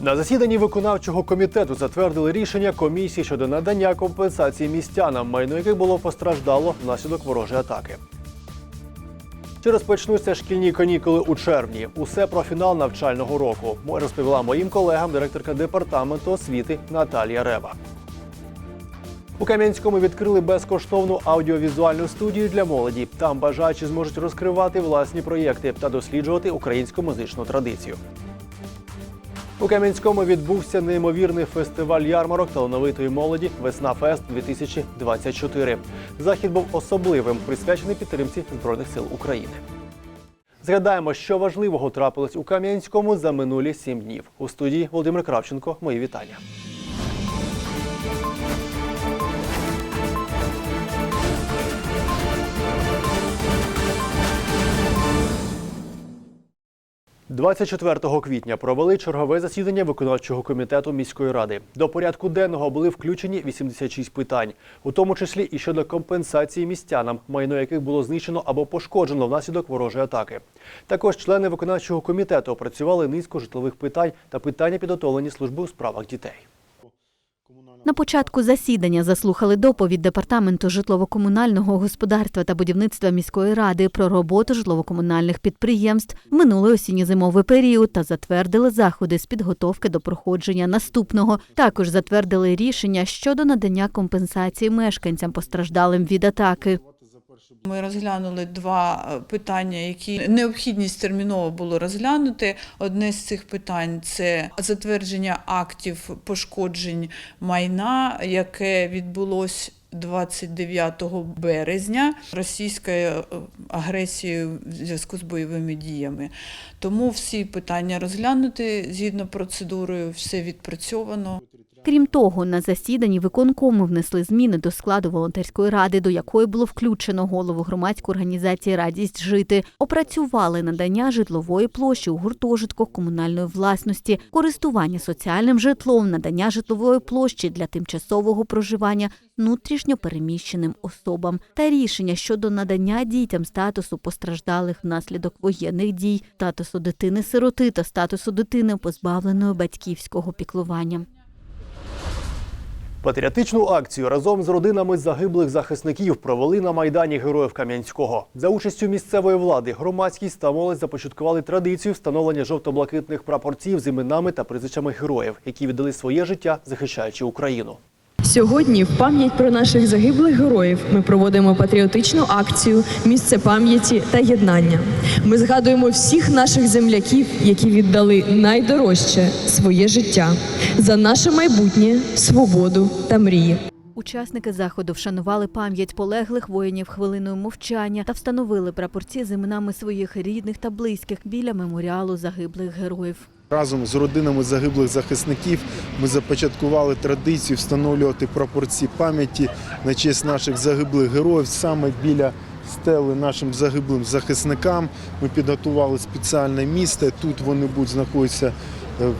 На засіданні виконавчого комітету затвердили рішення комісії щодо надання компенсації містянам, майно яких було постраждало внаслідок ворожої атаки. Чи розпочнуться шкільні канікули у червні? Усе про фінал навчального року. Розповіла моїм колегам директорка департаменту освіти Наталія Рева. У Кам'янському відкрили безкоштовну аудіовізуальну студію для молоді. Там бажаючі зможуть розкривати власні проєкти та досліджувати українську музичну традицію. У Кам'янському відбувся неймовірний фестиваль ярмарок талановитої молоді Весна Фест 2024. Захід був особливим, присвячений підтримці Збройних сил України. Згадаємо, що важливого трапилось у Кам'янському за минулі сім днів. У студії Володимир Кравченко. Мої вітання. – 24 квітня провели чергове засідання виконавчого комітету міської ради. До порядку денного були включені 86 питань, у тому числі і щодо компенсації містянам, майно яких було знищено або пошкоджено внаслідок ворожої атаки. Також члени виконавчого комітету опрацювали низку житлових питань та питання підготовлені служби у справах дітей. На початку засідання заслухали доповідь департаменту житлово-комунального господарства та будівництва міської ради про роботу житлово-комунальних підприємств в минулий осінньо-зимовий період та затвердили заходи з підготовки до проходження наступного. Також затвердили рішення щодо надання компенсації мешканцям постраждалим від атаки. Ми розглянули два е, питання, які необхідність терміново було розглянути. Одне з цих питань це затвердження актів пошкоджень майна, яке відбулось 29 березня російською е, агресією в зв'язку з бойовими діями. Тому всі питання розглянуті згідно процедурою, все відпрацьовано. Крім того, на засіданні виконкому внесли зміни до складу волонтерської ради, до якої було включено голову громадської організації Радість жити. Опрацювали надання житлової площі у гуртожитках комунальної власності, користування соціальним житлом, надання житлової площі для тимчасового проживання внутрішньо переміщеним особам та рішення щодо надання дітям статусу постраждалих внаслідок воєнних дій, статусу дитини-сироти та статусу дитини, позбавленої батьківського піклування. Патріотичну акцію разом з родинами загиблих захисників провели на майдані Героїв Кам'янського. За участю місцевої влади, громадськість та молодь започаткували традицію встановлення жовто-блакитних прапорців з іменами та прізвищами героїв, які віддали своє життя, захищаючи Україну. Сьогодні, в пам'ять про наших загиблих героїв, ми проводимо патріотичну акцію Місце пам'яті та єднання. Ми згадуємо всіх наших земляків, які віддали найдорожче своє життя за наше майбутнє, свободу та мрії. Учасники заходу вшанували пам'ять полеглих воїнів хвилиною мовчання та встановили прапорці з іменами своїх рідних та близьких біля меморіалу загиблих героїв. Разом з родинами загиблих захисників ми започаткували традицію встановлювати прапорці пам'яті на честь наших загиблих героїв саме біля стели нашим загиблим захисникам. Ми підготували спеціальне місце. Тут вони будуть знаходитися е,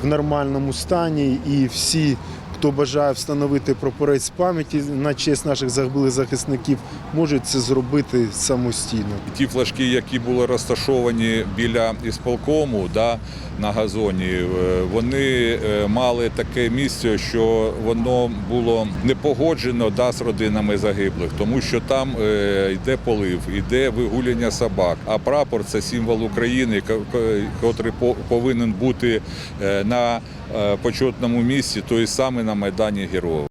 в нормальному стані, і всі, хто бажає встановити прапорець пам'яті на честь наших загиблих захисників, можуть це зробити самостійно. Ті флажки, які були розташовані біля ісполкому да, на газоні, е, вони е, мали таке місце, що воно було не погоджено да, з родинами загиблих, тому що там е, йде полив, йде вигуляння собак. А прапор це символ України, котрий повинен бути на почетному місці, тобто саме на Майдані Героїв.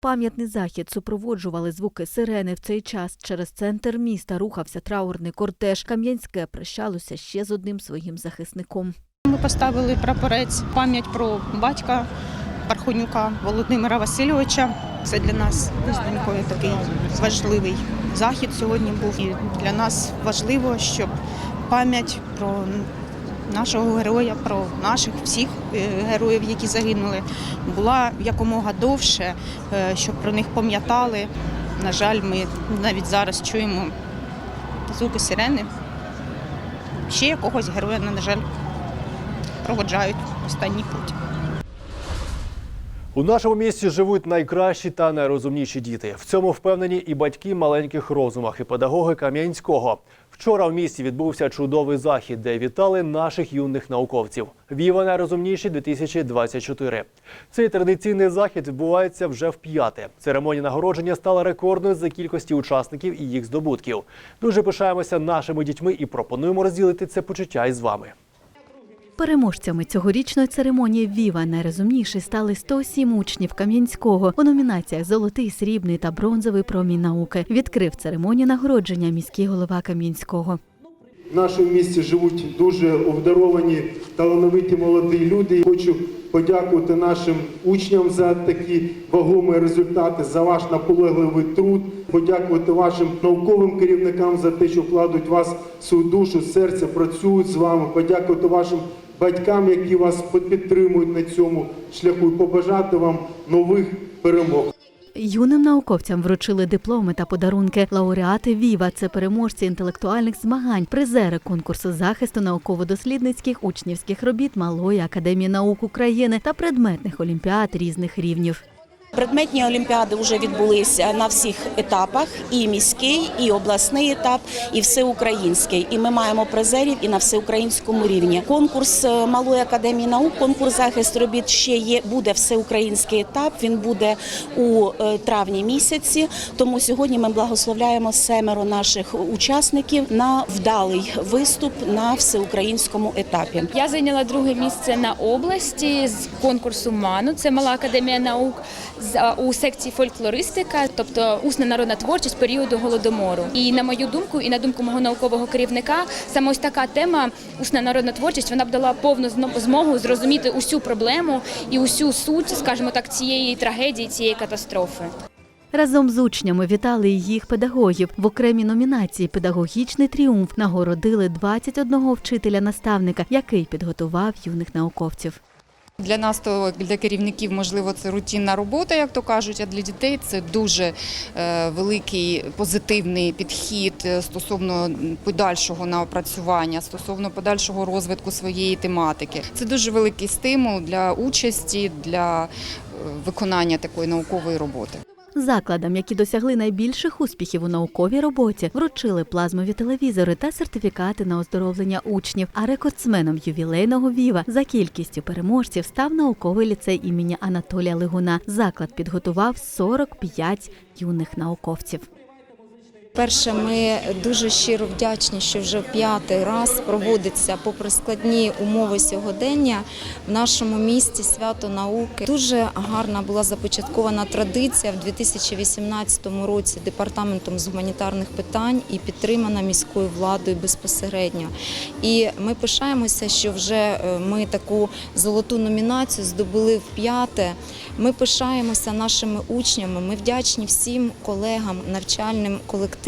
Пам'ятний захід супроводжували звуки сирени. В цей час через центр міста рухався траурний кортеж. Кам'янське прощалося ще з одним своїм захисником. Ми поставили прапорець пам'ять про батька Пархонюка Володимира Васильовича. Це для нас донькою такий важливий захід сьогодні був. І для нас важливо, щоб пам'ять про нашого героя, про наших всіх е, героїв, які загинули, була якомога довше, е, щоб про них пам'ятали. На жаль, ми навіть зараз чуємо звуки сирени. Ще якогось героя, на жаль, проводжають останній путь. У нашому місті живуть найкращі та найрозумніші діти. В цьому впевнені і батьки маленьких розумах, і педагоги Кам'янського. Вчора в місті відбувся чудовий захід, де вітали наших юних науковців. Віва найрозумніші 2024. Цей традиційний захід відбувається вже в п'яте. Церемонія нагородження стала рекордною за кількості учасників і їх здобутків. Дуже пишаємося нашими дітьми і пропонуємо розділити це почуття із вами. Переможцями цьогорічної церемонії Віва найрозумніші стали 107 учнів Кам'янського у номінаціях Золотий, срібний та бронзовий промінь науки. Відкрив церемонію нагородження міський голова Кам'янського. В нашому місті живуть дуже обдаровані, талановиті молоді люди. Хочу подякувати нашим учням за такі вагомі результати, за ваш наполегливий труд. Подякувати вашим науковим керівникам за те, що вкладуть вас свою душу, серце, працюють з вами. Подякувати вашим батькам, які вас підтримують на цьому шляху, і побажати вам нових перемог. Юним науковцям вручили дипломи та подарунки. Лауреати Віва це переможці інтелектуальних змагань, призери конкурсу захисту науково-дослідницьких учнівських робіт Малої академії наук України та предметних олімпіад різних рівнів. Предметні олімпіади вже відбулися на всіх етапах: і міський, і обласний етап, і всеукраїнський. І ми маємо призерів і на всеукраїнському рівні. Конкурс е, малої академії наук, конкурс захист робіт ще є. Буде всеукраїнський етап. Він буде у е, травні місяці. Тому сьогодні ми благословляємо семеро наших учасників на вдалий виступ на всеукраїнському етапі. Я зайняла друге місце на області з конкурсу МАНу. Це мала академія наук у секції фольклористика, тобто усна народна творчість періоду голодомору. І на мою думку, і на думку мого наукового керівника, саме ось така тема усна народна творчість вона б дала повну змогу зрозуміти усю проблему і усю суть, скажімо так, цієї трагедії, цієї катастрофи. Разом з учнями вітали їх педагогів. В окремій номінації Педагогічний тріумф нагородили 21 вчителя-наставника, який підготував юних науковців. Для нас, то для керівників, можливо, це рутинна робота, як то кажуть. А для дітей це дуже е, великий позитивний підхід е, стосовно подальшого наопрацювання, стосовно подальшого розвитку своєї тематики. Це дуже великий стимул для участі, для е, виконання такої наукової роботи. Закладам, які досягли найбільших успіхів у науковій роботі, вручили плазмові телевізори та сертифікати на оздоровлення учнів. А рекордсменом ювілейного віва за кількістю переможців став науковий ліцей імені Анатолія Лигуна. Заклад підготував 45 юних науковців. Перше, ми дуже щиро вдячні, що вже в п'ятий раз проводиться попри складні умови сьогодення в нашому місті свято науки. Дуже гарна була започаткована традиція в 2018 році департаментом з гуманітарних питань і підтримана міською владою безпосередньо. І ми пишаємося, що вже е, ми таку золоту номінацію здобули в п'яте. Ми пишаємося нашими учнями. Ми вдячні всім колегам, навчальним колективам,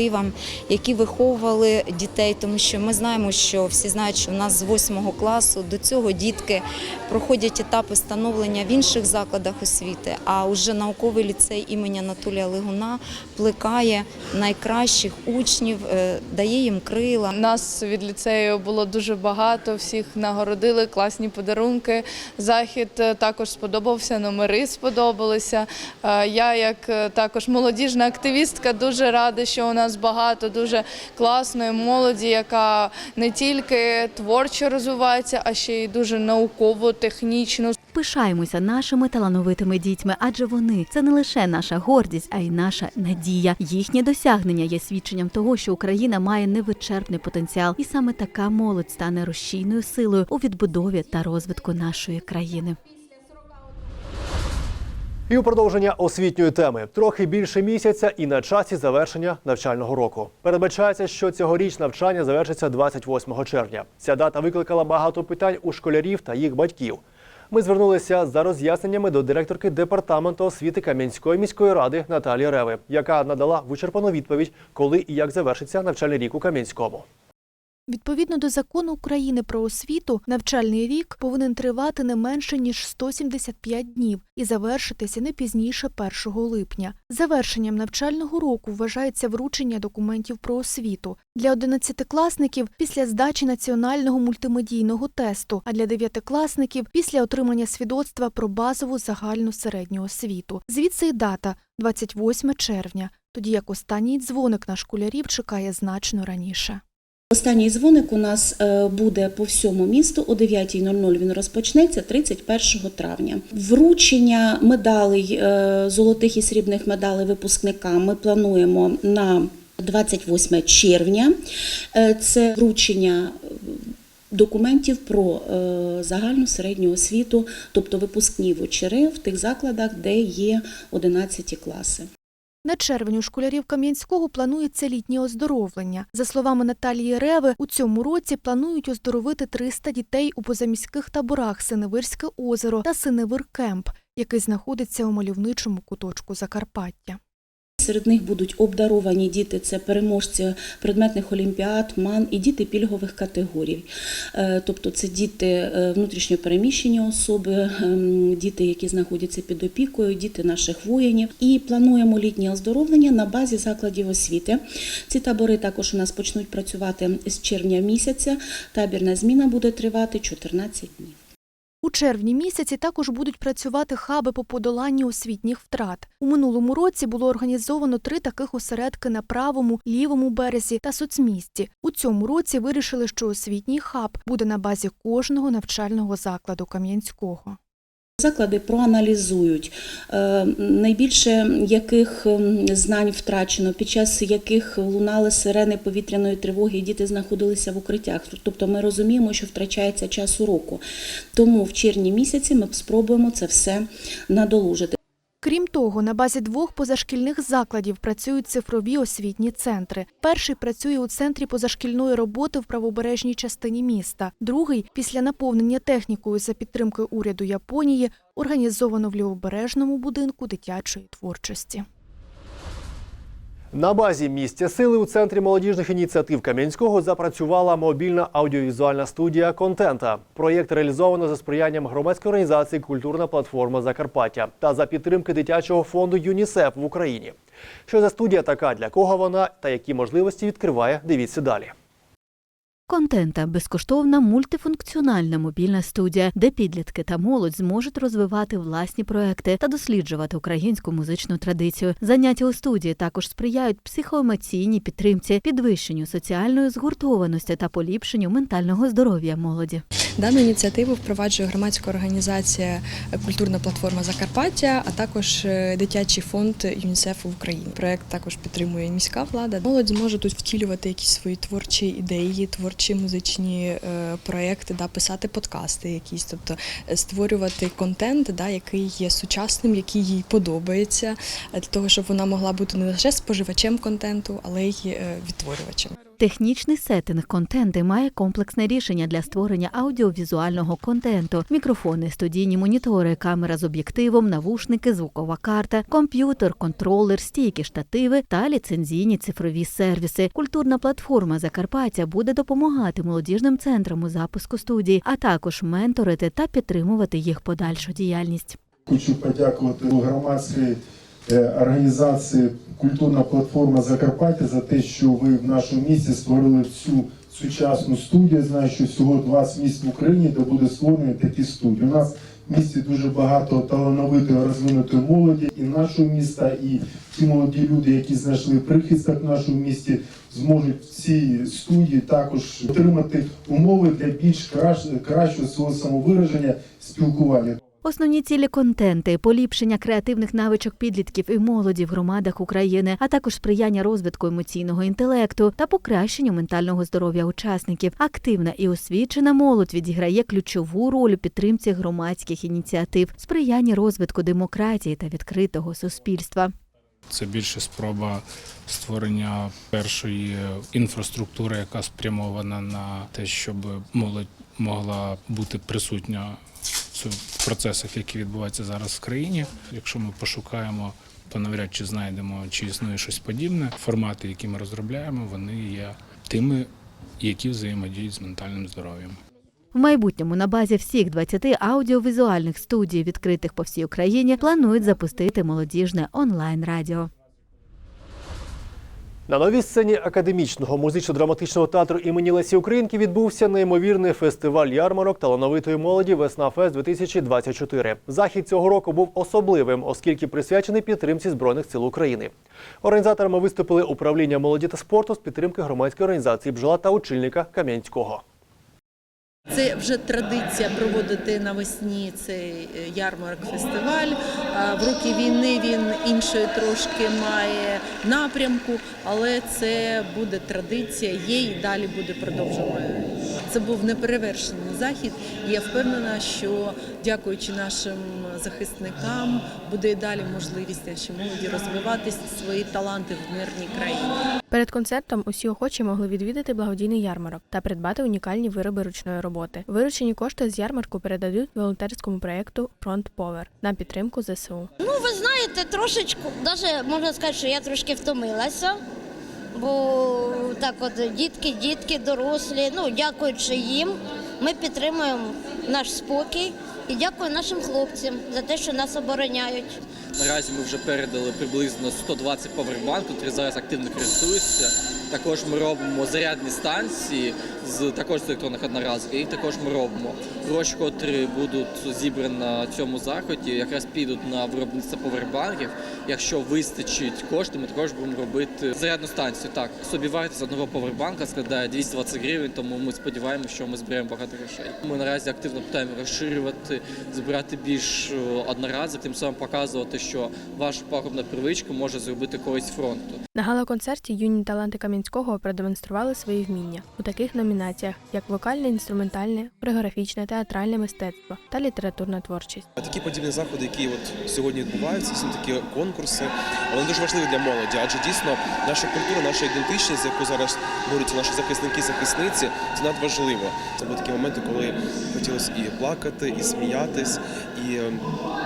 які виховували дітей, тому що ми знаємо, що всі знають, що в нас з 8 класу до цього дітки проходять етапи становлення в інших закладах освіти. А вже науковий ліцей імені Анатолія Лигуна плекає найкращих учнів, е, дає їм крила. Нас від ліцею було дуже багато, всіх нагородили, класні подарунки. Захід е, також сподобався, номери сподобалися. Е, Я, як також молодіжна активістка, дуже рада, що у нас багато дуже класної молоді, яка не тільки творчо розвивається, а ще й дуже науково-технічно. Пишаємося нашими талановитими дітьми, адже вони це не лише наша гордість, а й наша надія. Їхнє досягнення є свідченням того, що Україна має невичерпний потенціал, і саме така молодь стане рушійною силою у відбудові та розвитку нашої країни. І у продовження освітньої теми трохи більше місяця і на часі завершення навчального року. Передбачається, що цьогоріч навчання завершиться 28 червня. Ця дата викликала багато питань у школярів та їх батьків. Ми звернулися за роз'ясненнями до директорки департаменту освіти Кам'янської міської ради Наталії Реви, яка надала вичерпану відповідь, коли і як завершиться навчальний рік у Кам'янському. Відповідно до закону України про освіту, навчальний рік повинен тривати не менше ніж 175 днів і завершитися не пізніше 1 липня. Завершенням навчального року вважається вручення документів про освіту для одинадцятикласників після здачі національного мультимедійного тесту, а для дев'ятикласників після отримання свідоцтва про базову загальну середню освіту. Звідси й дата 28 червня, тоді як останній дзвоник на школярів чекає значно раніше. Останній дзвоник у нас е, буде по всьому місту о 9.00 він розпочнеться 31 травня. Вручення медалей, е, золотих і срібних медалей випускникам ми плануємо на 28 червня. Е, Це вручення документів про загальну середню освіту, тобто випускні вочери в тих закладах, де є 11 класи. На червень у школярів Кам'янського планується літнє оздоровлення. За словами Наталії Реви, у цьому році планують оздоровити 300 дітей у позаміських таборах Синевирське озеро та Синевир Кемп, який знаходиться у мальовничому куточку Закарпаття. Серед них будуть обдаровані діти, це переможці предметних олімпіад, МАН і діти пільгових категорій. Е, Тобто це діти е, внутрішньопереміщені особи, ем, діти, які знаходяться під опікою, діти наших воїнів. І плануємо літнє оздоровлення на базі закладів освіти. Ці табори також у нас почнуть працювати з червня місяця. Табірна зміна буде тривати 14 днів. У червні місяці також будуть працювати хаби по подоланню освітніх втрат. У минулому році було організовано три таких осередки на правому, лівому березі та соцмісті. У цьому році вирішили, що освітній хаб буде на базі кожного навчального закладу Кам'янського. Заклади проаналізують е, найбільше яких ем, знань втрачено, під час яких лунали сирени повітряної тривоги, і діти знаходилися в укриттях. Тобто ми розуміємо, що втрачається час уроку. Тому в червні місяці ми спробуємо це все надолужити. Крім того, на базі двох позашкільних закладів працюють цифрові освітні центри. Перший працює у центрі позашкільної роботи в правобережній частині міста. Другий, після наповнення технікою за підтримки уряду Японії, організовано в лівобережному будинку дитячої творчості. На базі місця сили у центрі молодіжних ініціатив Кам'янського запрацювала мобільна аудіовізуальна студія контента. Проєкт реалізовано за сприянням громадської організації Культурна платформа Закарпаття та за підтримки дитячого фонду ЮНІСЕФ в Україні. Що за студія така, для кого вона та які можливості відкриває? Дивіться далі. Контента безкоштовна мультифункціональна мобільна студія, де підлітки та молодь зможуть розвивати власні проекти та досліджувати українську музичну традицію. Заняття у студії також сприяють психоемоційній підтримці, підвищенню соціальної згуртованості та поліпшенню ментального здоров'я молоді. Дану ініціативу впроваджує громадська організація Культурна платформа Закарпаття, а також е, дитячий фонд ЮНІСЕФ в Україні. Проект також підтримує міська влада. Молодь зможе тут втілювати якісь свої творчі ідеї, творчі музичні е, проекти, да, писати подкасти, якісь, тобто е, створювати контент, да, який є сучасним, який їй подобається, е, для того, щоб вона могла бути не лише споживачем контенту, але й відтворювачем. Технічний сеттинг контенти має комплексне рішення для створення аудіовізуального контенту: мікрофони, студійні монітори, камера з об'єктивом, навушники, звукова карта, комп'ютер, контролер, стійкі штативи та ліцензійні цифрові сервіси. Культурна платформа Закарпаття буде допомагати молодіжним центрам у запуску студії, а також менторити та підтримувати їх подальшу діяльність. Хочу подякувати громадській організації Культурна платформа Закарпаття за те, що ви в нашому місті створили цю сучасну студію. Я Знаю, що всього 20 місць в Україні, де буде створені такі студії. У нас в місті дуже багато талановитої розвинутої молоді і нашого міста, і ті молоді люди, які знайшли прихисток в нашому місті, зможуть в цій студії також отримати умови для більш кращого свого самовираження, спілкування. Основні цілі контенти, поліпшення креативних навичок підлітків і молоді в громадах України, а також сприяння розвитку емоційного інтелекту та покращенню ментального здоров'я учасників. Активна і освічена молодь відіграє ключову роль у підтримці громадських ініціатив, сприяння розвитку демократії та відкритого суспільства. Це більше спроба створення першої інфраструктури, яка спрямована на те, щоб молодь могла бути присутня в процесах, які відбуваються зараз в країні. Якщо ми пошукаємо, то навряд чи знайдемо, чи існує щось подібне. Формати, які ми розробляємо, вони є тими які взаємодіють з ментальним здоров'ям. В майбутньому на базі всіх 20 аудіовізуальних студій, відкритих по всій Україні, планують запустити молодіжне онлайн-радіо. На новій сцені академічного музично-драматичного театру імені Лесі Українки відбувся неймовірний фестиваль ярмарок талановитої молоді Весна Фест 2024. Захід цього року був особливим, оскільки присвячений підтримці збройних сил України. Організаторами виступили управління молоді та спорту з підтримки громадської організації Бджола та очільника Кам'янського. Це вже традиція проводити навесні цей е, ярмарок фестиваль. В роки війни він іншої трошки має напрямку, але це буде традиція, є і далі буде продовжувати. Це був неперевершений захід. і Я впевнена, що дякуючи нашим захисникам буде і далі можливість нашій молоді розвивати свої таланти в мирній країні. Перед концертом усі охочі могли відвідати благодійний ярмарок та придбати унікальні вироби ручної роботи. Виручені кошти з ярмарку передадуть волонтерському проєкту Фронт Повер на підтримку ЗСУ. Ну, ви знаєте, трошечку, навіть можна сказати, що я трошки втомилася. Бо так от дітки, дітки, дорослі, ну дякуючи їм, ми підтримуємо наш спокій і дякую нашим хлопцям за те, що нас обороняють. Наразі ми вже передали приблизно 120 повербанків, які зараз активно користуються. Також ми робимо зарядні станції з також з електронних одноразових. Їх також ми робимо. Гроші, котрі будуть зібрані на цьому заході, якраз підуть на виробництво повербанків. Якщо вистачить коштів, ми також будемо робити зарядну станцію. Так, собівартість одного повербанка складає 220 гривень, тому ми сподіваємося, що ми зберемо багато грошей. Ми наразі активно питаємо розширювати, збирати більш е, тим самим показувати, що ваша пагубна привичка може зробити користь фронту. На гала-концерті юні таланти Кам'янського продемонстрували свої вміння у таких номінаціях, як вокальне, інструментальне, хореографічне, театральне мистецтво та літературна творчість. Такі подібні заходи, які от сьогодні відбуваються, це такі конкурси, вони дуже важливі для молоді, адже дійсно наша культура, наша ідентичність, яку зараз борються наші захисники, захисниці, це надважливо. Це були такі моменти, коли хотілося і плакати, і сміятись. І е,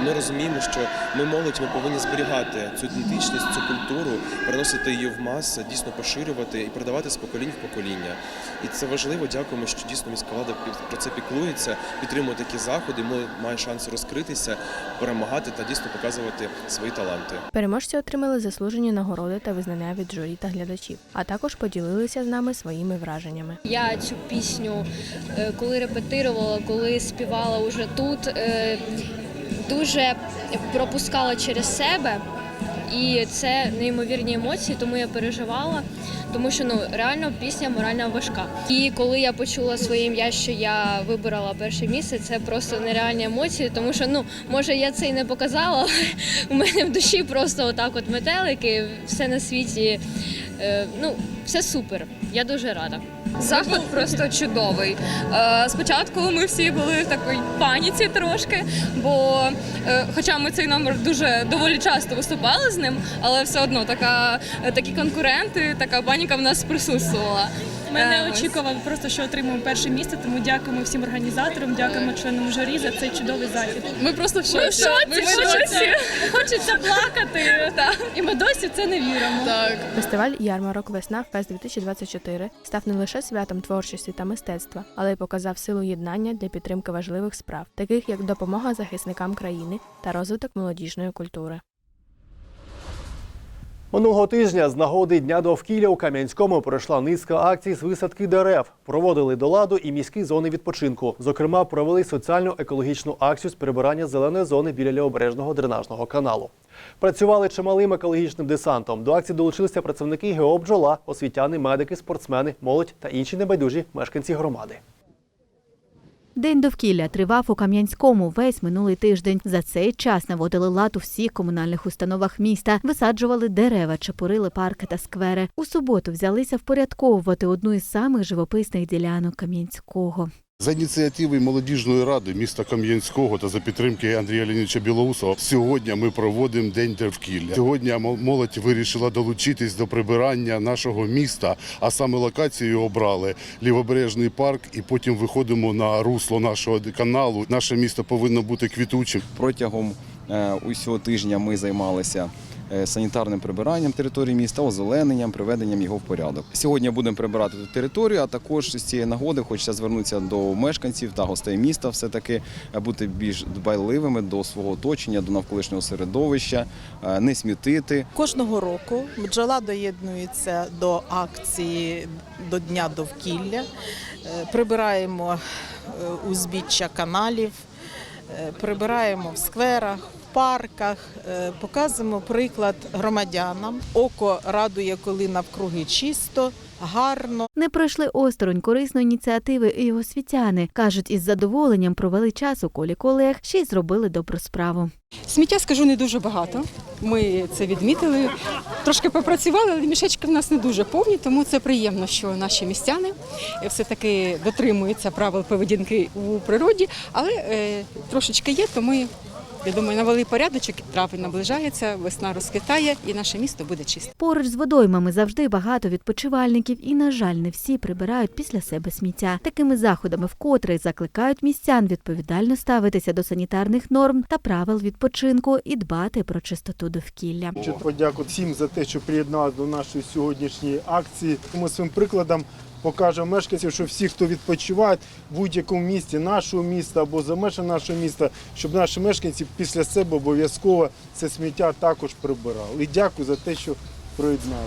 ми розуміємо, що ми молодь, ми повинні зберігати цю ідентичність, цю культуру, переносити її в маси, дійсно поширювати і передавати з поколінь в покоління. І це важливо. Дякуємо, що дійсно міська влада про це піклується, підтримує такі заходи. Молодь має шанс розкритися, перемагати та дійсно показувати свої таланти. Переможці отримали заслужені нагороди та визнання від журі та глядачів, а також поділилися з нами своїми враженнями. Я цю пісню, е, коли репетирувала, коли співала уже тут, е, дуже пропускала через себе. І це неймовірні емоції, тому я переживала, тому що ну реально пісня морально важка. І коли я почула своє ім'я, що я вибирала перше місце, це просто нереальні емоції, тому що ну може я це і не показала, але у мене в душі просто отак от метелики, все на світі. Е, ну, все супер. Я дуже рада. Заход просто чудовий. Е, Спочатку ми всі були в такій паніці трошки, бо е, хоча ми цей номер дуже доволі часто виступали з ним, але все одно така, такі конкуренти, така паніка в нас присутствувала. Ми Е, не очікували просто, що отримаємо перше місце, тому дякуємо всім організаторам, дякуємо членам журі за цей чудовий захід. Ми просто в шоці. Ми в шоці, Ми в шоці. хочеться плакати. І ми досі в це не віримо. Так. Фестиваль Ярмарок Весна Фест 2024 став не лише святом творчості та мистецтва, але й показав силу єднання для підтримки важливих справ, таких як допомога захисникам країни та розвиток молодіжної культури. Минулого тижня з нагоди Дня довкілля у Кам'янському пройшла низка акцій з висадки дерев. Проводили до ладу і міські зони відпочинку. Зокрема, провели соціальну екологічну акцію з прибирання зеленої зони біля лівобережного дренажного каналу. Працювали чималим екологічним десантом. До акції долучилися працівники геобджола, освітяни, медики, спортсмени, молодь та інші небайдужі мешканці громади. День довкілля тривав у Кам'янському весь минулий тиждень. За цей час наводили лад у всіх комунальних установах міста, висаджували дерева, чепурили парки та сквери. У суботу взялися впорядковувати одну із самих живописних ділянок Кам'янського. За ініціативи молодіжної ради міста Кам'янського та за підтримки Андрія Леонідовича Білоусова сьогодні ми проводимо день довкілля. Сьогодні молодь вирішила долучитись до прибирання нашого міста, а саме локацію обрали лівобережний парк, і потім виходимо на русло нашого каналу. Наше місто повинно бути квітучим. Протягом е, усього тижня ми займалися санітарним прибиранням території міста, озелененням, приведенням його в порядок. Сьогодні будемо прибирати ту територію, а також з цієї нагоди хочеться звернутися до мешканців та гостей міста, все таки бути більш дбайливими до свого оточення, до навколишнього середовища, е, не смітити. Кожного року бджола доєднується до акції до Дня довкілля. Е, Прибираємо е, узбіччя каналів, е, прибираємо в скверах, в парках, е, показуємо приклад громадянам. Око радує, коли навкруги чисто, гарно. Не пройшли осторонь корисної ініціативи і освітяни. Кажуть, із задоволенням провели час у колі колег, ще й зробили добру справу. Сміття скажу не дуже багато. Ми це відмітили. Трошки попрацювали, але мішечки в нас не дуже повні, тому це приємно, що наші містяни все-таки дотримуються правил поведінки у природі, але е, трошечки є, то ми. Я думаю, навели порядочок, трави наближаються, весна розквітає і наше місто буде чисте. Поруч з водоймами завжди багато відпочивальників, і, на жаль, не всі прибирають після себе сміття. Такими заходами вкотре закликають містян відповідально ставитися до санітарних норм та правил відпочинку і дбати про чистоту довкілля. Хочу подякувати всім за те, що приєдналися до нашої сьогоднішньої акції. Ми своїм прикладом покажемо мешканцям, що всі, хто відпочивають в будь-якому місті нашого міста або за межами нашого міста, щоб наші мешканці після себе обов'язково це сміття також прибирали. І дякую за те, що приєднали.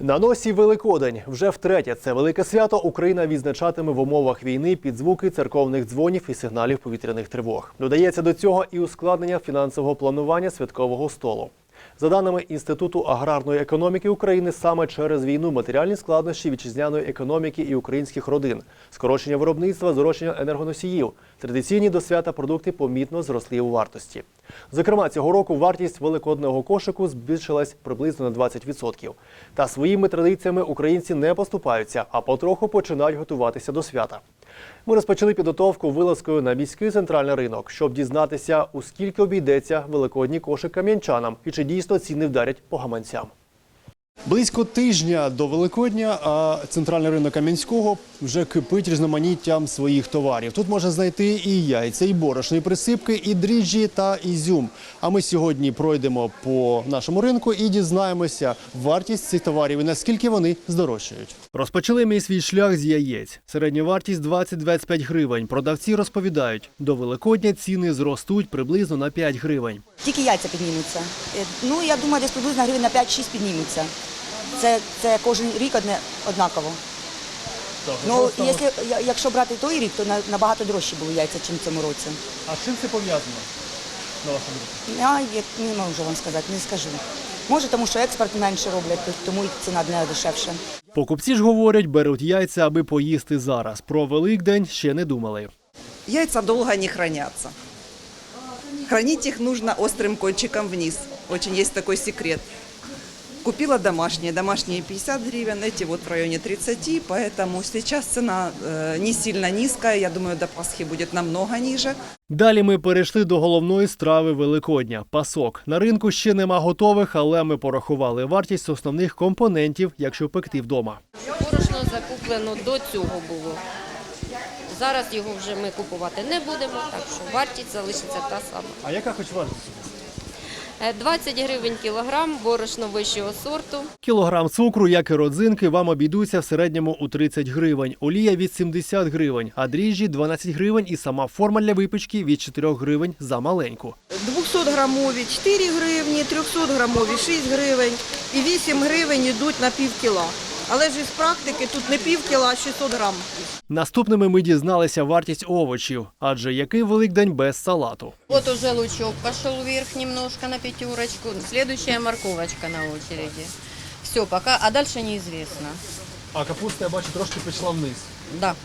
На носі Великодень. Вже втретє це велике свято Україна відзначатиме в умовах війни під звуки церковних дзвонів і сигналів повітряних тривог. Додається до цього і ускладнення фінансового планування святкового столу. За даними Інституту аграрної економіки України, саме через війну матеріальні складнощі вітчизняної економіки і українських родин, скорочення виробництва, зрощення енергоносіїв, традиційні до свята продукти помітно зросли у вартості. Зокрема, цього року вартість великодного кошику збільшилась приблизно на 20%. Та своїми традиціями українці не поступаються, а потроху починають готуватися до свята. Ми розпочали підготовку вилазкою на міський центральний ринок, щоб дізнатися, у скільки обійдеться великодній кошик кам'янчанам і чи дійсно ціни вдарять по гаманцям. Близько тижня до Великодня а центральний ринок Кам'янського вже кипить різноманіттям своїх товарів. Тут можна знайти і яйця, і борошно, і присипки, і дріжджі та ізюм. А ми сьогодні пройдемо по нашому ринку і дізнаємося вартість цих товарів і наскільки вони здорожчають. Розпочали ми свій шлях з яєць. Середня вартість 20-25 гривень. Продавці розповідають, до Великодня ціни зростуть приблизно на 5 гривень. Тільки яйця піднімуться. Е, Ну, я думаю, десь приблизно гривень на 5-6 піднімуться. Це, це кожен рік одне однаково. Ну, якщо, я- якщо брати той рік, то на- набагато дорожчі були яйця, ніж в цьому році. А з чим це пов'язано? На вашу думку? Я як- не можу вам сказати, не скажу. Може, тому що експорт менше роблять, то- тому і ціна не дешевша. Покупці ж говорять, беруть яйця, аби поїсти зараз. Про Великдень ще не думали. Яйца долго не хранятся. Хранить их нужно острым кончиком вниз. Очень есть такой секрет. Купила домашние. Домашние 50 гривен, эти вот в районе 30, поэтому сейчас цена э, не сильно низкая. Я думаю, до Пасхи будет намного ниже. Далі ми перейшли до головної страви Великодня пасок. На ринку ще нема готових, але ми порахували вартість основних компонентів, якщо пекти вдома. Борошно закуплено до цього було. Зараз його вже ми купувати не будемо, так що вартість залишиться та сама. А яка хоч вартість? Е, 20 гривень кілограм, борошно вищого сорту. Кілограм цукру, як і родзинки, вам обійдуться в середньому у 30 гривень. Олія від 70 гривень, а дріжджі 12 гривень і сама форма для випічки від 4 гривень за маленьку. 200 грамові 4 гривні, 300 грамові 6 гривень і 8 гривень йдуть на пів кіла. Але ж із практики тут не пів кіла, а 600 грам. Наступними ми дізналися вартість овочів, адже який Великдень без салату. Вот уже лучок пошел вверх немножко на пятерочку. Следующая морковочка на очереди. Все, пока, а дальше неизвестно. А капуста, я бачу, трошки пішла вниз. Да,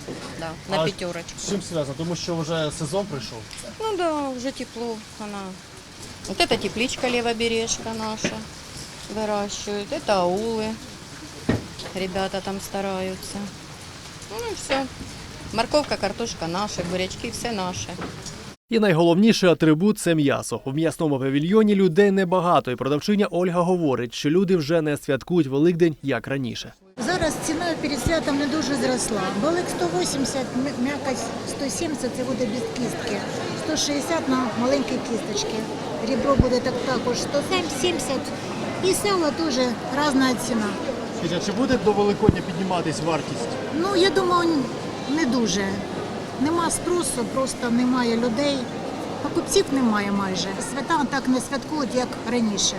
да, на А пятерочку. З чим зв'язано? Тому що вже сезон прийшов. Ну да, уже тепло она. Вот это тепличка левобережка наша выращивают. Это аулы. Ребята там стараются. Ну и все. Морковка, картошка наши, бурячки все наши. І найголовніший атрибут це м'ясо. В м'ясному павільйоні людей небагато, і продавчиня Ольга говорить, що люди вже не святкують Великдень як раніше. Зараз ціна перед святом не дуже зросла. Балик 180, м- м'якость 170, це буде без кістки. 160 на маленькі кісточки. Ребро буде так також 170. І сало теж різна ціна. Скажіть, чи буде до Великодня підніматись вартість? Ну, я думаю, не дуже. Нема спросу, просто немає людей. Покупців немає майже. Свята так не святкують, як раніше.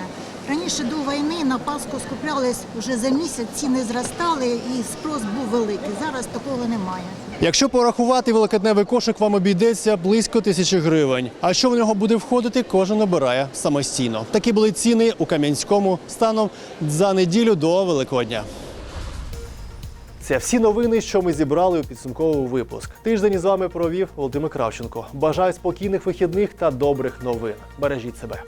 Раніше до війни на Пасху скуплялись вже за місяць, ціни зростали і спрос був великий. Зараз такого немає. Якщо порахувати, великодневий кошик вам обійдеться близько тисячі гривень. А що в нього буде входити, кожен обирає самостійно. Такі були ціни у Кам'янському станом за неділю до Великодня. Це всі новини, що ми зібрали у підсумковий випуск. Тиждень із вами провів Володимир Кравченко. Бажаю спокійних вихідних та добрих новин. Бережіть себе.